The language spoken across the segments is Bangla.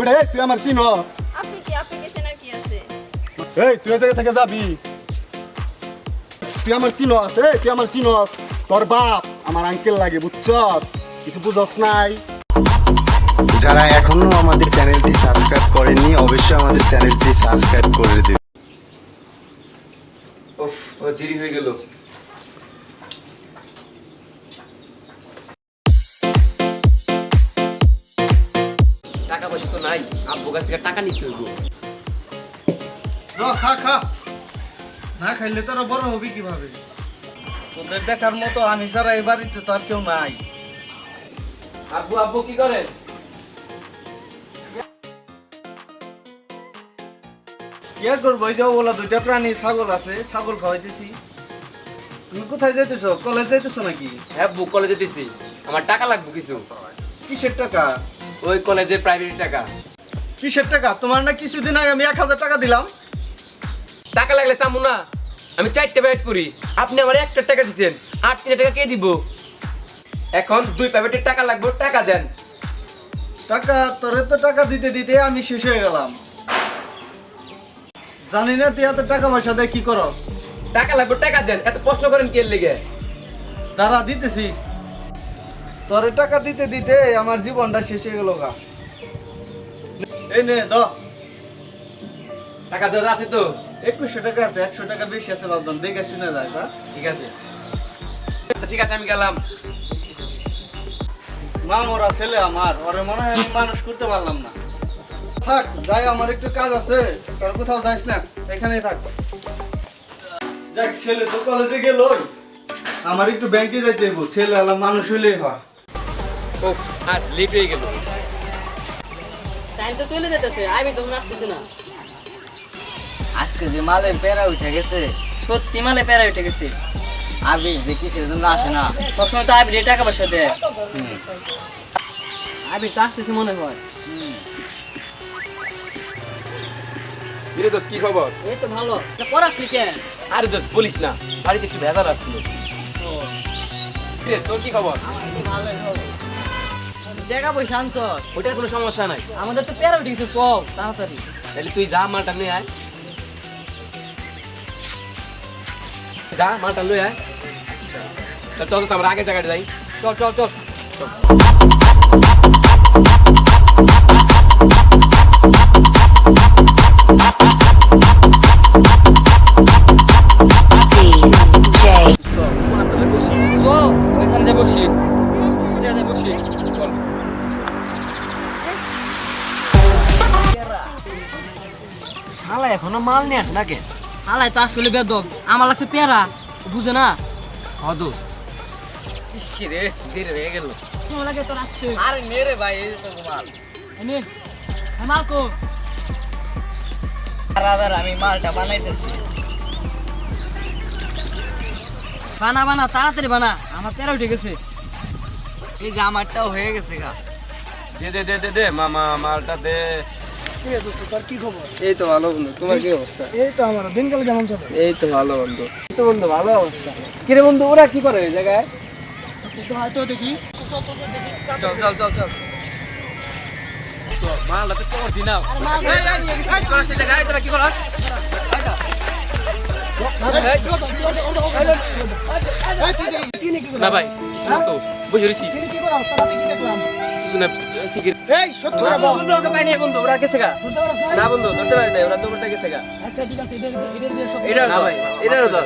এবারে এই, তুই আমার চিনস। আপনি কি আপনি কি চেনার কি আছে? এই তুই এই জায়গা থেকে যাবি? তুই আমার চিনস এই তুই আমার চিনস। তোর বাপ আমার আঙ্কেল লাগে বুঝছ কিছু বুঝস নাই। যারা এখনও আমাদের চ্যানেলটি সাবস্ক্রাইব করেননি অবশ্যই আমাদের চ্যানেলটি সাবস্ক্রাইব করে দিন। উফ ও দেরি হয়ে গেল। টাকা পয়সা তো আব্বু কাছ থেকে টাকা নিতে হইব। খা খা। না খাইলে তোরা বড় হবি কীভাবে? তোদের দেখার মতো আমি ছাড়া এই বাড়িতে তো আর কেউ নাই। আব্বু আব্বু কি করেন? করব? ওই যে বলা দুইটা প্রাণী ছাগল আছে ছাগল খাওয়াইতেছি। তুমি কোথায় যাইতেছো? কলেজ যাইতেছো নাকি? হ্যাঁ বুক কলেজে আমার টাকা লাগবে কিছু। কিসের টাকা? ওই কলেজের প্রাইভেট টাকা। কিসের টাকা? তোমার না কিছুদিন আগে আমি এক হাজার টাকা দিলাম। টাকা লাগলে চামু না। আমি চারটে প্যাকেট করি আপনি আমার একটা টাকা দিচ্ছেন আট তিন টাকা কে দিব? এখন দুই প্যাকেটের টাকা লাগবে টাকা দেন। টাকা তোরে তো টাকা দিতে দিতে আমি শেষ হয়ে গেলাম। জানি না তুই এত টাকা পয়সা দিয়ে কি করস। টাকা লাগবে টাকা দেন। এত প্রশ্ন করেন কে লেগে? দাঁড়া দিতেছি। তোরে টাকা দিতে দিতে আমার জীবনটা শেষ হয়ে গেল গা। এই নে দ। টাকা আছে তো? একুশশো টাকা আছে একশো টাকা বেশি আছে ভাবলাম দেখে শুনে যায় তা ঠিক আছে। আচ্ছা ঠিক আছে আমি গেলাম। মা মোরা ছেলে আমার ওরে মনে হয় আমি মানুষ করতে পারলাম না। থাক যাই আমার একটু কাজ আছে তোর কোথাও যাইস না এখানেই থাক। যাক ছেলে তো কলেজে গেল আমার একটু ব্যাংকে যাইতে ছেলে আলা মানুষ হইলেই হয়। উফ আজ লেট হয়ে গেল। টাইম তো চলে যেতেছে আমি তখন আসতেছি না। আজকে যে মালের পেরা উঠে গেছে সত্যি মালে প্যারা উঠে গেছে। আবি যে কিসের জন্য আসে না। সবসময় তো আবির টাকা পয়সা দেয়। আবির তো আসতেছে মনে হয়। কিরে কি খবর? এই তো ভালো। তা পড়াচ্ছি কেন? আরে দোস্ত বলিস না। বাড়িতে একটু ভেজাল আসছিল তোর কি খবর। হবে টাকা পয়সা আনছ ওটার কোনো সমস্যা নাই। আমাদের তো প্যারা উঠে গেছে সব তাড়াতাড়ি। তাহলে তুই যা মালটা নিয়ে আয়। যা মালটা লই আয়। চল চল তো আমরা আগে জায়গাটা যাই। চল চল চল। DJ নিয়ে আসে না কে আলাই তো আসলে বেদব আমার লাগছে প্যারা বুঝে না? হ দোস্ত। রে দেরি হয়ে গেল। কেমন লাগে তোর আসতে? আরে নে রে ভাই এই তো মাল। এনে মালকো দাঁড়া আমি মালটা বানাইতেছি। বানা বানা তাড়াতাড়ি বানা আমার প্যারা উঠে গেছে। এই যে আমারটাও হয়ে গেছে গা। দে দে দে দে দে মামা মালটা দে। এই তো ভালো বন্ধু তোমার কি অবস্থা? এই তো আমার দিনকাল কেমন চলে? এই তো ভালো বন্ধু। এই তো বন্ধু ভালো অবস্থা। কিরে বন্ধু ওরা কি করে ওই জায়গায়? হয়তো দেখি। চল চল চল চল। মালটা তো তোর দিনা না ভাই কিছু না তো বুঝে রয়েছি। কিছু না এই সত্যি না বন্ধু ওকে পাইনি বন্ধু ওরা গেছে গা না বন্ধু ধরতে পারি নাই ওরা দৌড়তে গেছে গা আচ্ছা ঠিক আছে দিয়ে সব এটার ভাই, এটারও তো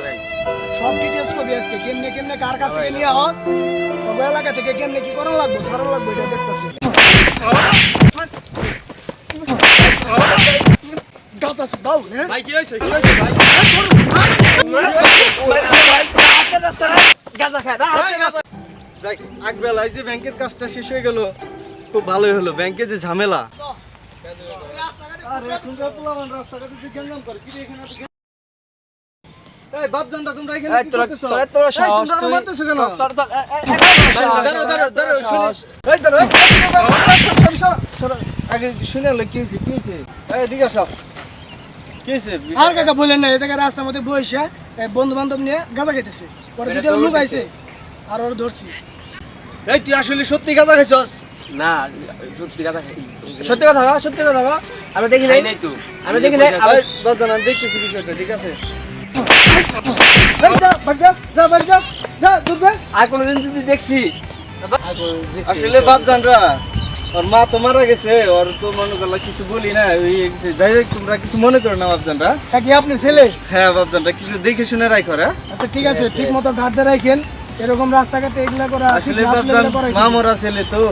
সব ডিটেইলস কবি আজকে কেমনে কেমনে কার কাছ থেকে নিয়ে আস তবে এলাকা থেকে কেমনে কি করা লাগবে সারা লাগবে এটা দেখতেছি গাছ আছে দাও হ্যাঁ ভাই কি হইছে কি হইছে ভাই যাই আগবেলায় যে ব্যাংকের কাজটা শেষ হয়ে গেল খুব ভালোই হলো ব্যাংকে যে ঝামেলা আর। আগে শুনে কি হয়েছে, কি হয়েছে? এদিকে কাকা বলেন না এই জায়গায় রাস্তার মধ্যে বসে বন্ধু বান্ধব নিয়ে গাঁজা খাইতেছে পরে এটা দুটো লোক আইছে আর ওর ধরছি এই, তুই আসলে সত্যি গাঁজা খাইছস? না সত্যি কথা সত্যি কথা সত্যি কথা। আমরা দেখি নাই। নাই তো। আমরা দেখি নাই। আমি দেখতেছি বিষয়টা ঠিক আছে। আর কোনোদিন যদি দেখছি। আসলে ওর মা তো মারা গেছে ওর তো মনে করলা কিছু বলি না ওই গেছে। যাই হোক তোমরা কিছু মনে করো না বাপজানরা। আপনি ছেলে? হ্যাঁ বাপজানরা কিছু দেখে শুনে রাখো হ্যাঁ? আচ্ছা ঠিক আছে ঠিক মতো ঘাটতে রাখেন। এরকম রাস্তাঘাটে এগুলা করা আসলে না, আসলে বাপজান এগুলা করা ঠিক মা মরা। ছেলে তো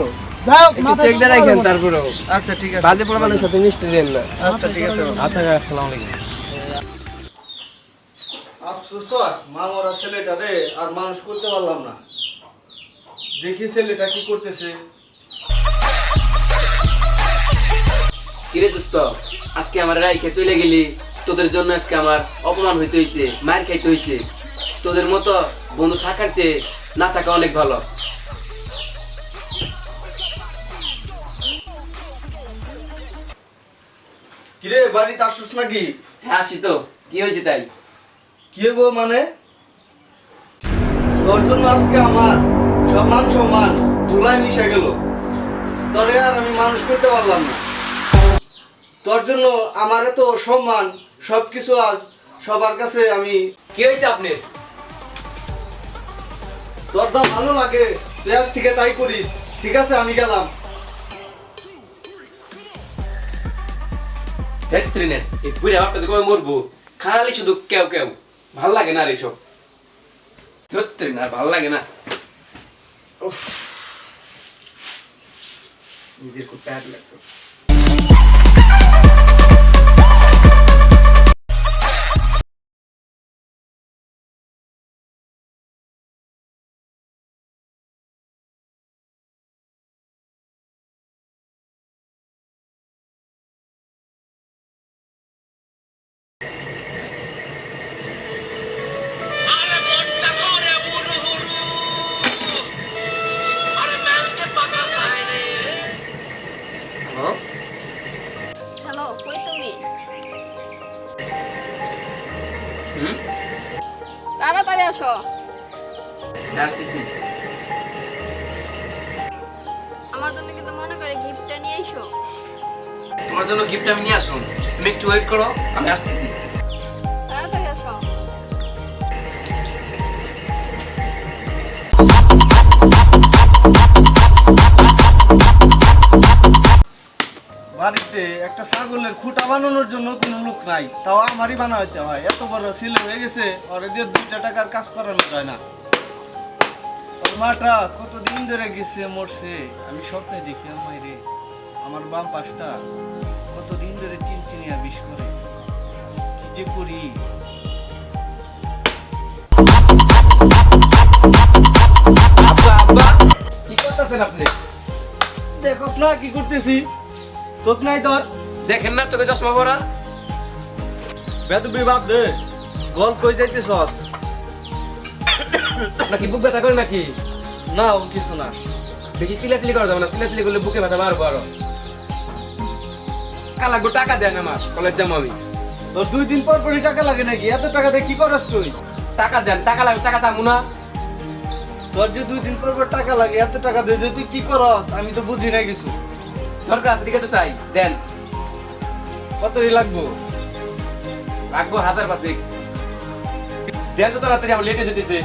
আচ্ছা ঠিক আছে। বাজে পোলাপানের সাথে মিশতে দেন না। আচ্ছা ঠিক আছে। আচ্ছা আসসালামু আলাইকুম। আফসোস ছেলেটা রে আর মানুষ করতে পারলাম না। দেখি ছেলেটা কি করতেছে। কিরে দোস্ত আজকে আমার রাইখে চলে গেলি। তোদের জন্য আজকে আমার অপমান হইতে হইছে মার খাইতে হইছে। তোদের মতো বন্ধু থাকার চেয়ে না থাকা অনেক ভালো। কিরে বাড়িতে আসছিস নাকি? হ্যাঁ আসি তো। কি হয়েছে তাই? কি হব মানে? তোর জন্য আজকে আমার সমান সমান ধুলায় মিশে গেল। তোরে আর আমি মানুষ করতে পারলাম না। তোর জন্য আমার এত সম্মান সবকিছু আজ সবার কাছে আমি কি হয়েছে আপনার? তোর যা ভালো লাগে তুই আজ থেকে তাই করিস। ঠিক আছে আমি গেলাম। নেন এই বুড়ে বাপটা কবে মরবো? খালি শুধু কেউ কেউ। ভালো লাগে না রে সব। ধৈত্রী না ভালো লাগে না। উফ। নিজের খুব প্যাট লাগতেছে। আসতেছি। আমার জন্য কিন্তু মনে করে গিফটটা নিয়ে এসো। তোমার জন্য গিফট আমি নিয়ে আসুন তুমি একটু ওয়েট করো আমি আসতেছি। তাড়াতাড়ি আসো। বাড়িতে একটা ছাগলের খুঁটা বানানোর জন্য কোনো লোক নাই। তাও আমারই বানাইতে হয়। এত বড় ছেলে হয়ে গেছে ওরে দিয়ে দুইটা টাকার কাজ করানো যায় না। মাটা কতদিন ধরে গেছে মরছে? আমি স্বপ্নে দেখি আমায় রে। আমার বাম পাশটা কতদিন ধরে চিনচিনিয়া বিষ করে। কি যে করি? কি করতেছেন আপনি? দেখোস না কি করতেছি? চোখ নাই তোর। দেখেন না চোখে চশমা পরা। বেদবি বাদ দে বল কই যাইতেছস? আপনার কি বুক ব্যথা করে নাকি? না ও কিছু না। বেশি চিলাচিলি করা যাবে না চিলাচিলি করলে বুকে ব্যথা বাড়বো আরও। কালাগো টাকা দেন আমার কলেজ যাব আমি। তোর দুই দিন পর পরই টাকা লাগে নাকি? এত টাকা দিয়ে কি করস তুই? টাকা দেন টাকা লাগবে টাকা চামু না। তোর যে দুই দিন পর পর টাকা লাগে এত টাকা দিয়ে তুই কি করস আমি তো বুঝি না কিছু। দরকার আছে দিকে তো চাই দেন। কতই লাগবো? লাগবো হাজার পাঁচেক। দেন তো তাড়াতাড়ি আমার লেটে যেতেছে।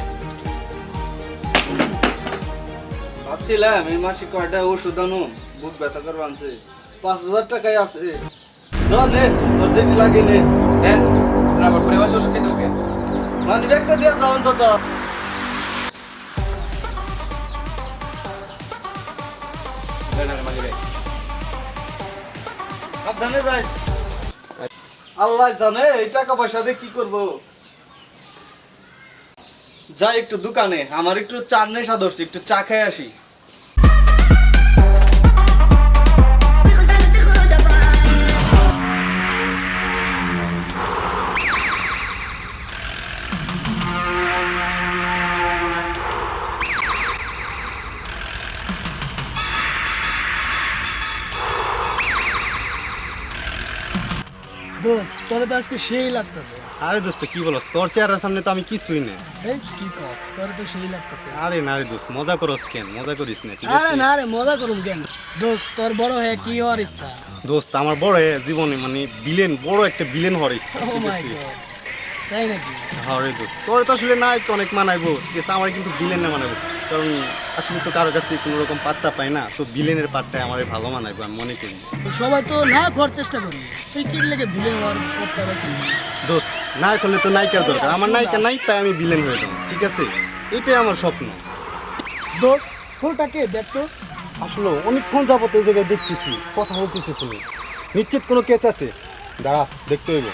ভাবছিলাম এই মাসে কয়টা ওষুধ আনো? বুক ব্যথা করব আনছে। পাঁচ হাজার আছে। ধর নে তোর লাগে নে। দেন রাবার করে বসে ওষুধ খেতে মানে একটা দিয়ে যাও অন্তত। সাবধানে যাইস। আল্লাহ জানে এই টাকা পয়সা দিয়ে কি করব? যাই একটু দোকানে আমার একটু চা নেশা ধরছি একটু চা খেয়ে আসি। দোস্ত তোরে তো আজকে সেই লাগতেছে। আরে দোস্ত কি বলস? তোর চেহারার সামনে তো আমি কিছুই না এই কি কস তোর তো সেই লাগতেছে। আরে না রে দোস্ত মজা করস কেন? মজা করিস না ঠিক আরে না রে মজা করুম কেন? দোস্ত তোর বড় হয়ে কি হওয়ার ইচ্ছা? দোস্ত আমার বড় হয়ে জীবনে মানে বিলেন বড় একটা বিলেন হওয়ার ইচ্ছা ও ঠিক আছে? তাই নাকি? হ্যাঁ রে দোস্ত তোর তো আসলে নায়ক অনেক মানাইবো ঠিক আছে? আমার কিন্তু বিলেন না মানাবো কারণ আসলে তো কারোর কাছে কোনো রকম পাত্তা পাই না তো বিলেনের পাটটাই আমার ভালো মানাইবো আমি মনে করি। সবাই তো না করার চেষ্টা করি। তুই কি লেগে ভিলেন হওয়ার দোস্ত নায়ক হলে তো নায়িকার দরকার। আমার নায়িকা নাই তাই আমি বিলেন হয়ে যাব ঠিক আছে? এটাই আমার স্বপ্ন। দোস্ত ফুলটা কে দেখ তো? আসলে অনেকক্ষণ যাবত এই জায়গায় দেখতেছি কথা বলতেছি ফোনে নিশ্চিত কোনো কেস আছে? দাঁড়া দেখতে হইব।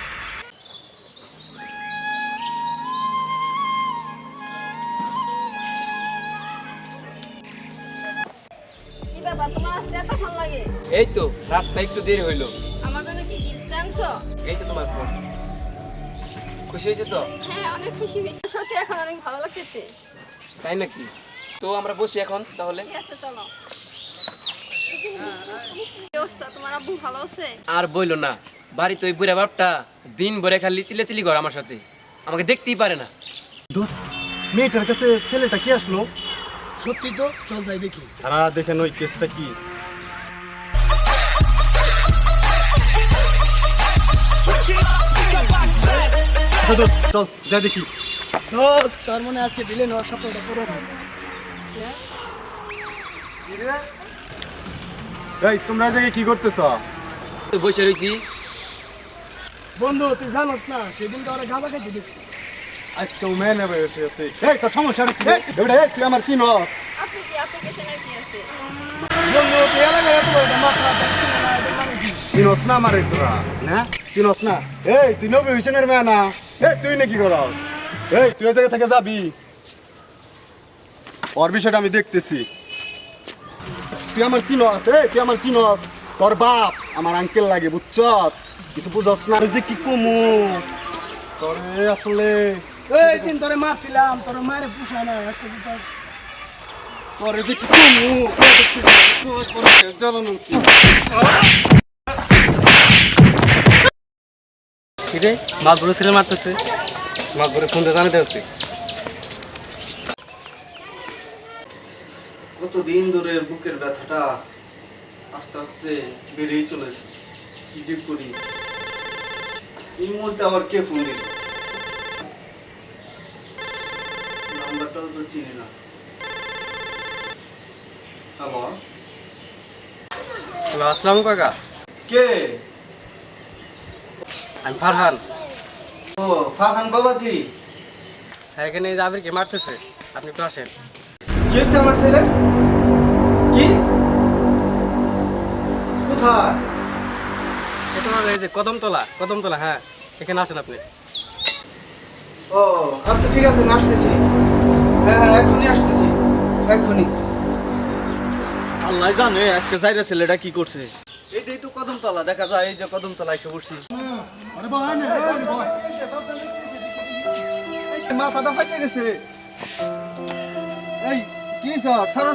এই তো রাস্তা একটু দেরি হইল। আমার জন্য কি গিফট আনছো এই তো তোমার ফোন খুশি হয়েছে তো? হ্যাঁ অনেক খুশি হয়েছে। সত্যি এখন অনেক ভালো লাগতেছে। তাই নাকি? তো আমরা বসি এখন তাহলে। ঠিক আছে চলো। কি অবস্থা? তোমার আব্বু ভালো আছে? আর বইলো না। বাড়িতে ওই বুড়া বাপটা দিন ভরে খালি চিলেচিলি ঘর আমার সাথে। আমাকে দেখতেই পারে না। দোস্ত মেয়েটার কাছে ছেলেটা কি আসলো? সত্যি তো চল যাই দেখি। তারা দেখেন ওই কেসটা কি? চল যাই দেখি দোস্ত তার মানে আজকে ভিলেন হওয়ার স্বপ্নটা পূরণ এই তোমরা এই জায়গায় কি করতেছ বসে রয়েছি বন্ধু তুই জানোস না সেদিন তো ওরা গাঁজা খাইতে দেখছি। আজকে ও মেয়ে নেবে এসে আছে। এই তোর সমস্যা কি? রে? তুই আমার চিনস। আপনি কি আপনি কে চেনার কি আছে? বন্ধু তুই এলাকায় এত বড় মাথা চিনস না আমারে তোরা না? চিনস না। এই তুই নবী হুসেনের মেয়ে না? এই তুই নাকি করস এই তুই ওই জায়গা থেকে যাবি? ওর বিষয়টা আমি দেখতেছি। তুই আমার চিনস এই তুই আমার চিনস। তোর বাপ আমার আঙ্কেল লাগে বুঝছ কিছু বুঝস না যে কি কমু? তোর আসলে এই দিন তোরে মারছিলাম তোর মারে পুষায় না আজকে তোর তোর যে কি কমু? তোর তোর জ্বালানো কিরে মাছ বড় ছেলে মারতেছে। মাছ বড় ফোন দিয়ে জানাতে হচ্ছে। কতদিন ধরে বুকের ব্যথাটা আস্তে আস্তে বেড়েই চলেছে? যে করি? এই মুহূর্তে আবার কে ফোন দিল? নাম্বারটাও তো চিনি না। হ্যালো আসসালামু কাকা। কে? আমি ফারহান। ও ফারহান বাবাজি। হ্যাঁ এখানে জাবিরকে মারতেছে আপনি একটু আসেন। কি হচ্ছে আমার ছেলে? কি? কোথায়? এটা এই যে কদমতলা কদমতলা হ্যাঁ এখানে আসেন আপনি। ও আচ্ছা ঠিক আছে আমি আসতেছি। হ্যাঁ হ্যাঁ এখনই আসতেছি এখনই। আল্লাহ জানে আজকে যাইরা ছেলেটা কি করছে। কদমতলা দেখা যায় এই যে কদমতলা এসে নে মাথাটা ফাইটে গেছে। এই কি স্যার? স্যার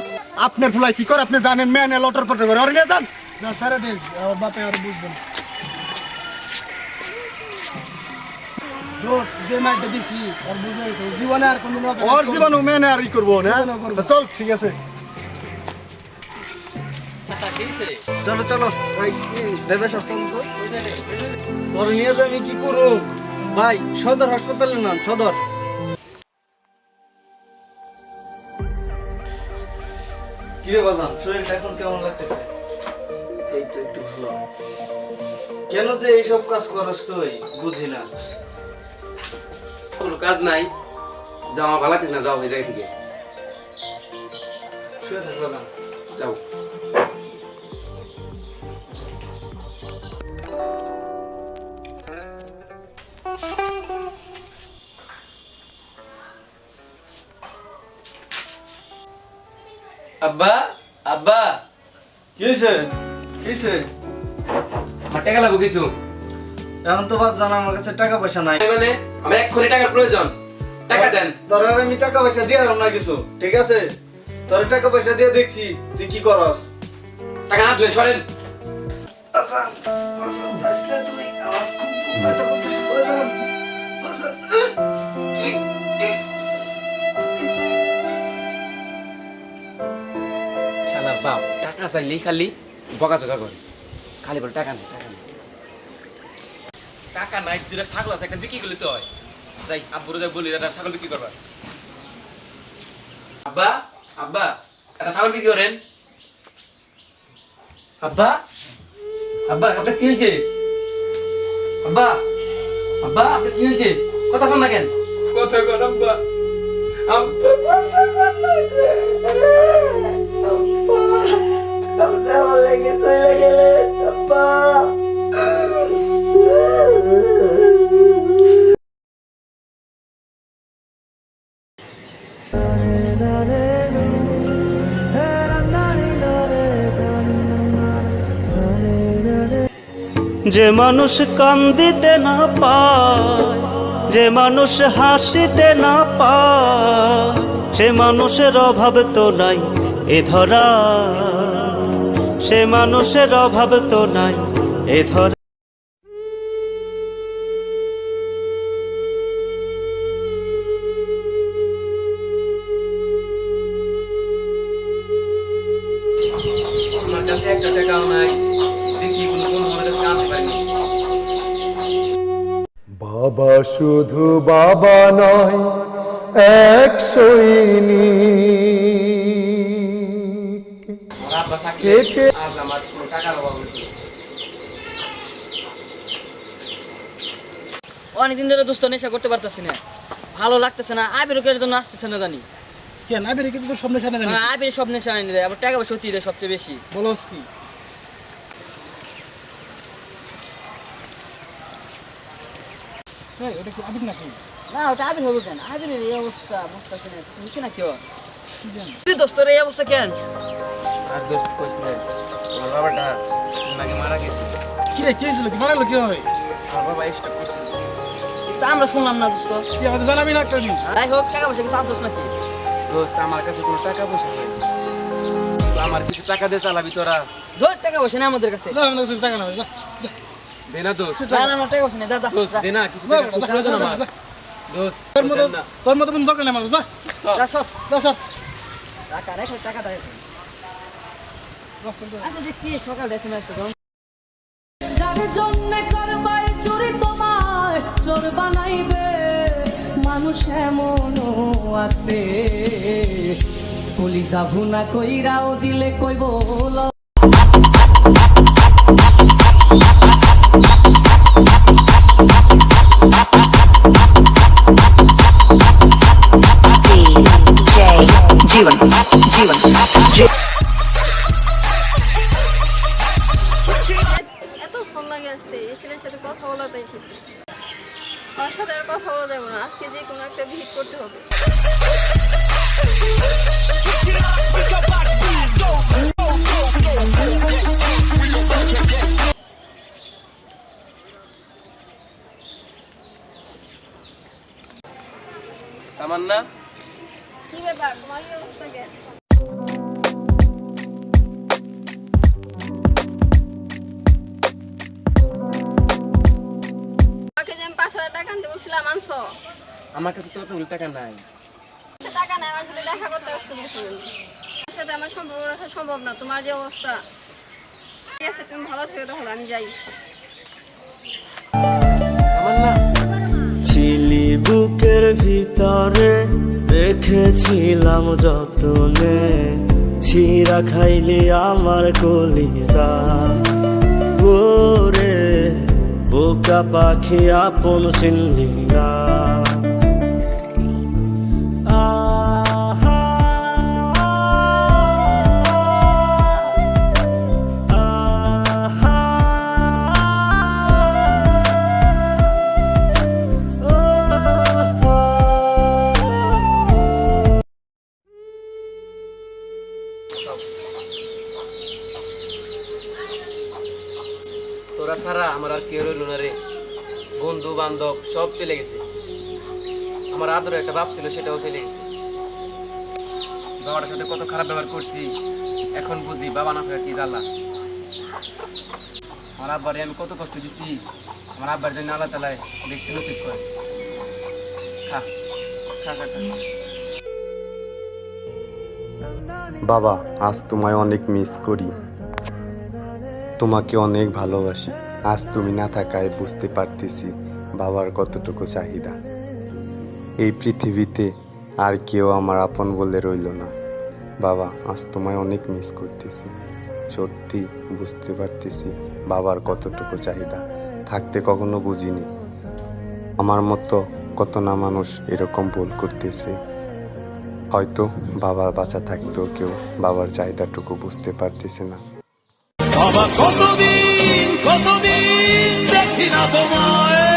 আপনার ফুলাই কি করে? আপনি জানেন মেয়ে নিয়ে লটর পটর করে। নিয়ে যান। যা সারা দে ওর বাপে আর বুঝবে না। যে মাইটা দিছি ওর বুঝে গেছে। জীবনে আর কোনদিন ওর জীবন ও মেয়ে আর ই করব না। করব। চল ঠিক আছে। চলো চলো। ভাই ড্রাইভার তো নিয়ে যাই আমি কি করব? ভাই সদর হাসপাতালে নাম সদর। কিরে বাজান শরীরটা এখন কেমন লাগতেছে? এই তো একটু ভালো। কেন যে এইসব কাজ করস তুই? বুঝি না। কোনো কাজ নাই। যাও আমার ভালো লাগতেছে না যাও এই জায়গা থেকে। শুয়ে থাক যাও। আব্বা আব্বা কি হয়েছে কি হয়েছে আমার টাকা লাগবে কিছু এখন তো বাপ জানা আমার কাছে টাকা পয়সা নাই মানে আমার এক্ষুনি টাকার প্রয়োজন টাকা দেন তোর আমি টাকা পয়সা দিয়ে আর না কিছু ঠিক আছে তোর টাকা পয়সা দিয়ে দেখছি তুই কি করস টাকা না দিলে সরেন আসান তুই টাকা চাইলেই খালি বকাঝকা করে। খালি বলে টাকা নেই টাকা নেই। টাকা নাই যেটা ছাগল আছে একটা বিক্রি করলে তো হয়। যাই আব্বুরে যাই বলি একটা ছাগল বিক্রি করবা। আব্বা আব্বা একটা ছাগল বিক্রি করেন। আব্বা আব্বা আপনার কি হয়েছে? আব্বা আব্বা আপনার কি হয়েছে? কথা কন না কেন? কথা কন আব্বা। আব্বা যে মানুষ কান্দিতে না পায়, যে মানুষ হাসিতে না পায়, সে মানুষের অভাব তো নাই এ ধরা। সে মানুষের অভাব তো নাই। এ ধরা আমার কাছে একটা টাকাও নাই। দেখি কোনো কোন আমার কাছে আনতে পারিনি। বাবা শুধু বাবা নয় এক সৈনিক। টাকার অভাব হতো অনেকদিন ধরে দুস্থ নেশা করতে পারতেছি না। ভালো লাগতেছে না আবিরকের জন্য আসতেছে না জানি। কেন? আবির কিন্তু সামনে সামনে জানি? মানে আবির সব নেশা আনি দেয় আবার টাকা পয়সা সত্যি দেয় সবচেয়ে বেশি। বলস কি? ওটা কি আবির নাকি? না ওটা আবির হবে কেন? আবিরের এই অবস্থা বুঝতেছে না। বুঝছি না কেউ দোস্তর এই অবস্থা কেন? আর দোস্ত কইছিলে আমার বাবাটা নাকি মারা গেছে। কি রে কি হয়েছিল? কি মারালো কি হবে? আমার বাবা স্টক করছিল তা আমরা শুনলাম না দোস্ত। কি আমাদের জানাবি না একটা দিন? যাই হোক টাকা পয়সা কিছু আনছোস নাকি? দোস্ত আমার কাছে কোনো টাকা পয়সা নেই। আমার কিছু টাকা দিয়ে চালাবি তোরা। ধর টাকা পয়সা নেই আমাদের কাছে। যা আমাদের কাছে টাকা না যা যা। দোস্ত। না না না টাকা পয়সা নেই দাদা দোস্ত দে কিছু টাকা খুব আমার। দোস্ত তোর মতো তোর মতো কোনো দরকার নেই আমার যা। যা সব যা সব টাকা রেখে টাকা রেখে। আচ্ছা দেখি সকাল দেখে না একটু করবাই চুরি বানাইবে, মানুষ এমনও আছে। কলিজা ভুনা কইরাও দিলে কইব তামান্না। কি ব্যাপার? তোমার এই অবস্থা কেন যে আমি পাঁচ হাজার টাকা আনতে বলছিলাম আনছো? আমার কাছে তো অতগুলো টাকা নাই। আচ্ছা, টাকা নাই আমার সাথে দেখা করতে আসছো বলছো সাথে আমার সম্পর্ক রাখা সম্ভব না তোমার যে অবস্থা। ঠিক আছে তুমি ভালো থেকো তাহলে আমি যাই। বুকের ভিতরে দেখেছিলাম যতনে। ছিঁড়া খাইলি আমার কলিজা। ওরে বোকা পাখি আপন চিনলি সব চলে গেছে। আমার আদরে একটা বাপ ছিল, সেটাও চলে গেছে। বাবার সাথে কত খারাপ ব্যবহার করছি, এখন বুঝি বাবা না থাকা কি জ্বালা। আমার আব্বারে আমি কত কষ্ট দিচ্ছি আমার আব্বার জন্য আল্লাহ তালায় বেশি নসিব করে খা বাবা, আজ তোমায় অনেক মিস করি। তোমাকে অনেক ভালোবাসি। আজ তুমি না থাকায় বুঝতে পারতেছি। বাবার কতটুকু চাহিদা? এই পৃথিবীতে আর কেউ আমার আপন বলে রইল না। বাবা, আজ তোমায় অনেক মিস করতেছি। সত্যি বুঝতে পারতেছি বাবার কতটুকু চাহিদা। থাকতে কখনো বুঝিনি। আমার মতো কত না মানুষ এরকম ভুল করতেছে। হয়তো বাবা বাঁচা থাকতেও কেউ বাবার চাহিদাটুকু বুঝতে পারতেছে না। বাবা, কতদিন কতদিন দেখি না তোমায়?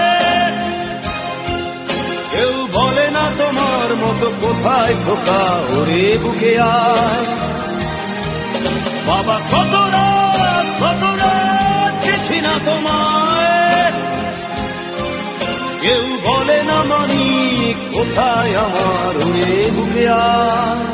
তোমার মতো কোথায় খোকা? ওরে বুকে আয়। বাবা, কত রাত কত রাত, চিঠি না তোমায়। কেউ বলে না মানি কোথায় আমার? ওরে বুকে আয়।